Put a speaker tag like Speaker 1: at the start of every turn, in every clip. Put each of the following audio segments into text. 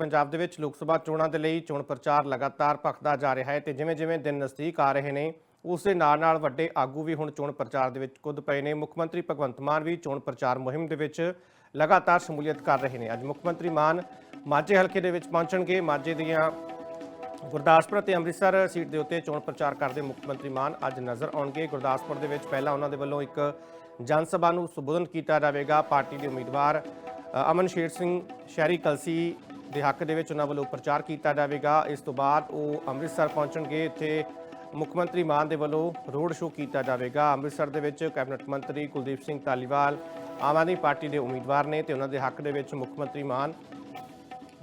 Speaker 1: ਪੰਜਾਬ ਦੇ ਵਿੱਚ ਲੋਕ ਸਭਾ ਚੋਣਾਂ ਦੇ ਲਈ ਚੋਣ ਪ੍ਰਚਾਰ ਲਗਾਤਾਰ ਭਖਦਾ ਜਾ ਰਿਹਾ ਹੈ ਤੇ ਜਿਵੇਂ-ਜਿਵੇਂ ਦਿਨ ਨਜ਼ਦੀਕ ਆ ਰਹੇ ਨੇ, ਉਸ ਦੇ ਨਾਲ-ਨਾਲ ਵੱਡੇ ਆਗੂ ਵੀ ਹੁਣ ਚੋਣ ਪ੍ਰਚਾਰ ਦੇ ਵਿੱਚ ਕੁੱਦ ਪਏ ਨੇ। ਮੁੱਖ ਮੰਤਰੀ ਭਗਵੰਤ ਮਾਨ ਵੀ ਚੋਣ ਪ੍ਰਚਾਰ ਮੁਹਿੰਮ ਦੇ ਵਿੱਚ ਲਗਾਤਾਰ ਸ਼ਮੂਲੀਅਤ ਕਰ ਰਹੇ ਨੇ। ਅੱਜ ਮੁੱਖ ਮੰਤਰੀ ਮਾਨ ਮਾਝੇ ਹਲਕੇ ਦੇ ਵਿੱਚ ਪਹੁੰਚਣਗੇ। ਮਾਝੇ ਦੀਆਂ ਗੁਰਦਾਸਪੁਰ ਅਤੇ ਅੰਮ੍ਰਿਤਸਰ ਸੀਟ ਦੇ ਉੱਤੇ ਚੋਣ ਪ੍ਰਚਾਰ ਕਰਦੇ ਮੁੱਖ ਮੰਤਰੀ ਮਾਨ ਅੱਜ ਨਜ਼ਰ ਆਉਣਗੇ। ਗੁਰਦਾਸਪੁਰ ਦੇ ਵਿੱਚ ਪਹਿਲਾਂ ਉਹਨਾਂ ਦੇ ਵੱਲੋਂ ਇੱਕ ਜਨ ਸਭਾ ਨੂੰ ਸੰਬੋਧਨ ਕੀਤਾ ਜਾਵੇਗਾ। ਪਾਰਟੀ ਦੇ ਉਮੀਦਵਾਰ ਅਮਨ ਸ਼ੇਰ ਸਿੰਘ ਸ਼ਹਿਰੀ ਕਲਸੀ ਦੇ ਹੱਕ ਦੇ ਵਿੱਚ ਉਹਨਾਂ ਵੱਲੋਂ ਪ੍ਰਚਾਰ ਕੀਤਾ ਜਾਵੇਗਾ। ਇਸ ਤੋਂ ਬਾਅਦ ਉਹ ਅੰਮ੍ਰਿਤਸਰ ਪਹੁੰਚਣਗੇ, ਇੱਥੇ ਮੁੱਖ ਮੰਤਰੀ ਮਾਨ ਦੇ ਵੱਲੋਂ ਰੋਡ ਸ਼ੋਅ ਕੀਤਾ ਜਾਵੇਗਾ। ਅੰਮ੍ਰਿਤਸਰ ਦੇ ਵਿੱਚ ਕੈਬਨਿਟ ਮੰਤਰੀ ਕੁਲਦੀਪ ਸਿੰਘ ਧਾਲੀਵਾਲ, ਆਮ ਆਦਮੀ ਪਾਰਟੀ ਦੇ ਉਮੀਦਵਾਰ ਨੇ ਤੇ ਉਹਨਾਂ ਦੇ ਹੱਕ ਦੇ ਵਿੱਚ ਮੁੱਖ ਮੰਤਰੀ ਮਾਨ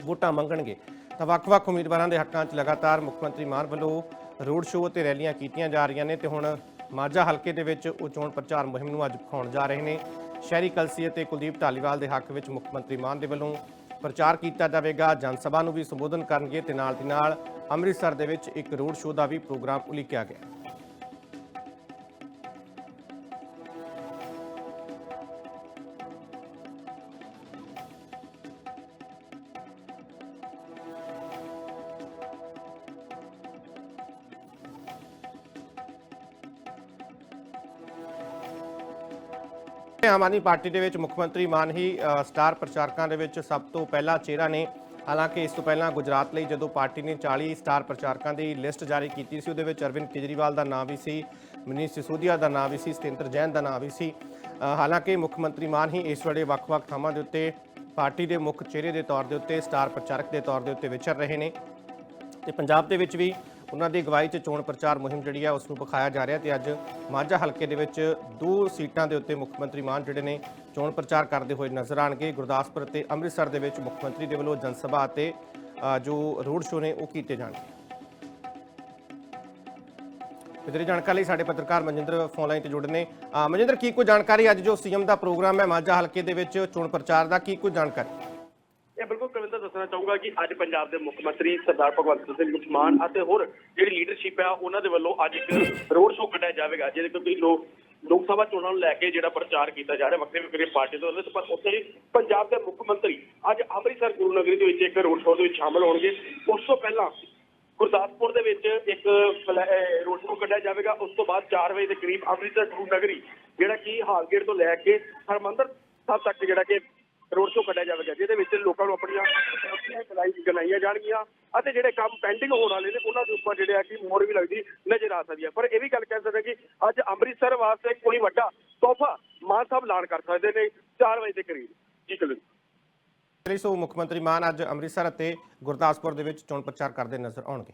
Speaker 1: ਵੋਟਾਂ ਮੰਗਣਗੇ। ਤਾਂ ਵੱਖ-ਵੱਖ ਉਮੀਦਵਾਰਾਂ ਦੇ ਹੱਕਾਂ 'ਚ ਲਗਾਤਾਰ ਮੁੱਖ ਮੰਤਰੀ ਮਾਨ ਵੱਲੋਂ ਰੋਡ ਸ਼ੋਅ ਤੇ ਰੈਲੀਆਂ ਕੀਤੀਆਂ ਜਾ ਰਹੀਆਂ ਨੇ ਤੇ ਹੁਣ ਮਾਝਾ ਹਲਕੇ ਦੇ ਵਿੱਚ ਉਹ ਚੋਣ ਪ੍ਰਚਾਰ ਮੁਹਿੰਮ ਨੂੰ ਅੱਜ ਵਿਖਾਉਣ ਜਾ ਰਹੇ ਨੇ। ਸ਼ਹਿਰੀ ਕਲਸੀ ਅਤੇ ਕੁਲਦੀਪ ਢਾਲੀਵਾਲ ਦੇ ਹੱਕ ਵਿੱਚ ਮੁੱਖ ਮੰਤਰੀ ਮਾਨ ਦੇ ਵੱਲੋਂ ਪ੍ਰਚਾਰ ਕੀਤਾ ਜਾਵੇਗਾ, ਜਨ ਸਭਾ ਨੂੰ ਵੀ ਸੰਬੋਧਨ ਕਰਨਗੇ ਤੇ ਨਾਲ ਦੀ ਨਾਲ ਅੰਮ੍ਰਿਤਸਰ ਦੇ ਵਿੱਚ ਇੱਕ ਰੋਡ ਸ਼ੋਅ ਦਾ ਵੀ ਪ੍ਰੋਗਰਾਮ ਉਲੀਕਿਆ ਗਿਆ। ਆਮ ਆਦਮੀ ਪਾਰਟੀ ਦੇ ਵਿੱਚ ਮੁੱਖ ਮੰਤਰੀ ਮਾਨ ਹੀ ਸਟਾਰ ਪ੍ਰਚਾਰਕਾਂ ਦੇ ਵਿੱਚ ਸਭ ਤੋਂ ਪਹਿਲਾ ਚਿਹਰਾ ਨੇ। ਹਾਲਾਂਕਿ ਇਸ ਤੋਂ ਪਹਿਲਾਂ ਗੁਜਰਾਤ ਲਈ ਜਦੋਂ ਪਾਰਟੀ ਨੇ 40 ਸਟਾਰ ਪ੍ਰਚਾਰਕਾਂ ਦੀ ਲਿਸਟ ਜਾਰੀ ਕੀਤੀ ਸੀ, ਉਹਦੇ ਵਿੱਚ ਅਰਵਿੰਦ ਕੇਜਰੀਵਾਲ ਦਾ ਨਾਮ ਵੀ ਸੀ, ਮਨੀਸ਼ ਸਿਸੋਦੀਆ ਦਾ ਨਾਮ ਵੀ ਸੀ, ਸਤਿੰਦਰ ਜੈਨ ਦਾ ਨਾਮ ਵੀ ਸੀ। ਹਾਲਾਂਕਿ ਮੁੱਖ ਮੰਤਰੀ ਮਾਨ ਹੀ ਇਸ ਵੇਲੇ ਵੱਖ-ਵੱਖ ਥਾਵਾਂ ਦੇ ਉੱਤੇ ਪਾਰਟੀ ਦੇ ਮੁੱਖ ਚਿਹਰੇ ਦੇ ਤੌਰ ਦੇ ਉੱਤੇ, ਸਟਾਰ ਪ੍ਰਚਾਰਕ ਦੇ ਤੌਰ ਦੇ ਉੱਤੇ ਵਿਚਰ ਰਹੇ ਨੇ। ਤੇ ਪੰਜਾਬ ਦੇ ਵਿੱਚ ਵੀ ਉਹਨਾਂ ਦੀ ਅਗਵਾਈ 'ਚ ਚੋਣ ਪ੍ਰਚਾਰ ਮੁਹਿੰਮ ਜਿਹੜੀ ਆ, ਉਸ ਨੂੰ ਵਿਖਾਇਆ ਜਾ ਰਿਹਾ ਤੇ ਅੱਜ ਮਾਝਾ ਹਲਕੇ ਦੇ ਵਿੱਚ ਦੋ ਸੀਟਾਂ ਦੇ ਉੱਤੇ ਮੁੱਖ ਮੰਤਰੀ ਮਾਨ ਜਿਹੜੇ ਨੇ ਚੋਣ ਪ੍ਰਚਾਰ ਕਰਦੇ ਹੋਏ ਨਜ਼ਰ ਆਣਗੇ ਗੁਰਦਾਸਪੁਰ ਤੇ ਅੰਮ੍ਰਿਤਸਰ ਦੇ ਵਿੱਚ ਮੁੱਖ ਮੰਤਰੀ ਦੇ ਵੱਲੋਂ ਜਨ ਸਭਾ ਅਤੇ ਜੋ ਰੋਡ ਸ਼ੋਅ ਨੇ ਉਹ ਕੀਤੇ ਜਾਣਗੇ। ਇਧਰ ਜਾਣਕਾਰੀ ਲਈ ਸਾਡੇ ਪੱਤਰਕਾਰ ਮਨਜਿੰਦਰ ਫੋਨ ਲਾਈਨ ਤੇ ਜੁੜੇ ਨੇ। ਮਨਜਿੰਦਰ, ਕੀ ਕੋਈ ਜਾਣਕਾਰੀ? ਅੱਜ ਜੋ ਸੀਐਮ ਦਾ ਪ੍ਰੋਗਰਾਮ ਹੈ ਮਾਝਾ ਹਲਕੇ ਦੇ ਵਿੱਚ ਚੋਣ ਪ੍ਰਚਾਰ ਦਾ, ਕੀ ਕੋਈ ਜਾਣਕਾਰੀ?
Speaker 2: ਇਹ ਬਿਲਕੁਲ ਕਵਿੰਦਰ ਦੱਸਣਾ ਚਾਹੂੰਗਾ ਕਿ ਅੱਜ ਪੰਜਾਬ ਦੇ ਮੁੱਖ ਮੰਤਰੀ ਸਰਦਾਰ ਭਗਵੰਤ ਸਿੰਘ ਮਾਨ ਅਤੇ ਹੋਰ ਜਿਹੜੀ ਲੀਡਰਸ਼ਿਪ ਆ, ਉਹਨਾਂ ਦੇ ਵੱਲੋਂ ਅੱਜ ਇੱਕ ਰੋਡ ਸ਼ੋਅ ਕੱਢਿਆ ਜਾਵੇਗਾ, ਜਿਹਦੇ ਕਿਉਂਕਿ ਲੋਕ ਲੋਕ ਸਭਾ ਚੋਣਾਂ ਨੂੰ ਲੈ ਕੇ ਜਿਹੜਾ ਪ੍ਰਚਾਰ ਕੀਤਾ ਜਾ ਰਿਹਾ, ਵੱਖਰੇ ਵੱਖਰੇ ਪਾਰਟੀ ਤੋਂ ਪਰ ਉੱਥੇ ਪੰਜਾਬ ਦੇ ਮੁੱਖ ਮੰਤਰੀ ਅੱਜ ਅੰਮ੍ਰਿਤਸਰ ਗੁਰੂ ਨਗਰੀ ਦੇ ਵਿੱਚ ਇੱਕ ਰੋਡ ਸ਼ੋਅ ਦੇ ਵਿੱਚ ਸ਼ਾਮਲ ਹੋਣਗੇ। ਉਸ ਤੋਂ ਪਹਿਲਾਂ ਗੁਰਦਾਸਪੁਰ ਦੇ ਵਿੱਚ ਇੱਕ ਫਲੈ- ਰੋਡ ਸ਼ੋਅ ਕੱਢਿਆ ਜਾਵੇਗਾ। ਉਸ ਤੋਂ ਬਾਅਦ 4 ਵਜੇ ਦੇ ਕਰੀਬ ਅੰਮ੍ਰਿਤਸਰ ਗੁਰੂ ਨਗਰੀ, ਜਿਹੜਾ ਕਿ ਹਾਲਗੇਟ ਤੋਂ ਲੈ ਕੇ ਹਰਮੰਦਰ ਸਾਹਿਬ ਤੱਕ ਜਿਹੜਾ ਕਿ ਰੋਡ ਸ਼ੋਅ ਕੱਢਿਆ ਜਾਵੇਗਾ, ਜਿਹਦੇ ਵਿੱਚ ਲੋਕਾਂ ਨੂੰ ਆਪਣੀਆਂ ਸਮੱਸਿਆਵਾਂ ਜਾਣਗੀਆਂ ਅਤੇ ਜਿਹੜੇ ਕੰਮ ਪੈਂਡਿੰਗ ਹੋਣ ਵਾਲੇ ਨੇ, ਉਹਨਾਂ ਦੇ ਉੱਪਰ ਜਿਹੜੇ ਆ ਕਿ ਮੋਹਰ ਵੀ ਲੱਗਦੀ ਨਜ਼ਰ ਆ ਸਕਦੀ ਹੈ ਪਰ ਇਹ ਵੀ ਗੱਲ ਕਹਿ ਸਕਦੇ ਹਾਂ ਕਿ ਅੱਜ ਅੰਮ੍ਰਿਤਸਰ ਵਾਸਤੇ ਕੋਈ ਵੱਡਾ ਤੋਹਫਾ ਮਾਨ ਸਾਹਿਬ ਐਲਾਨ ਕਰ ਸਕਦੇ ਨੇ 4 ਵਜੇ ਦੇ ਕਰੀਬ। ਜੀ ਕਲਿੰਦਰ
Speaker 1: ਸੋ ਮੁੱਖ ਮੰਤਰੀ ਮਾਨ ਅੱਜ ਅੰਮ੍ਰਿਤਸਰ ਅਤੇ ਗੁਰਦਾਸਪੁਰ ਦੇ ਵਿੱਚ ਚੋਣ ਪ੍ਰਚਾਰ ਕਰਦੇ ਨਜ਼ਰ ਆਉਣਗੇ।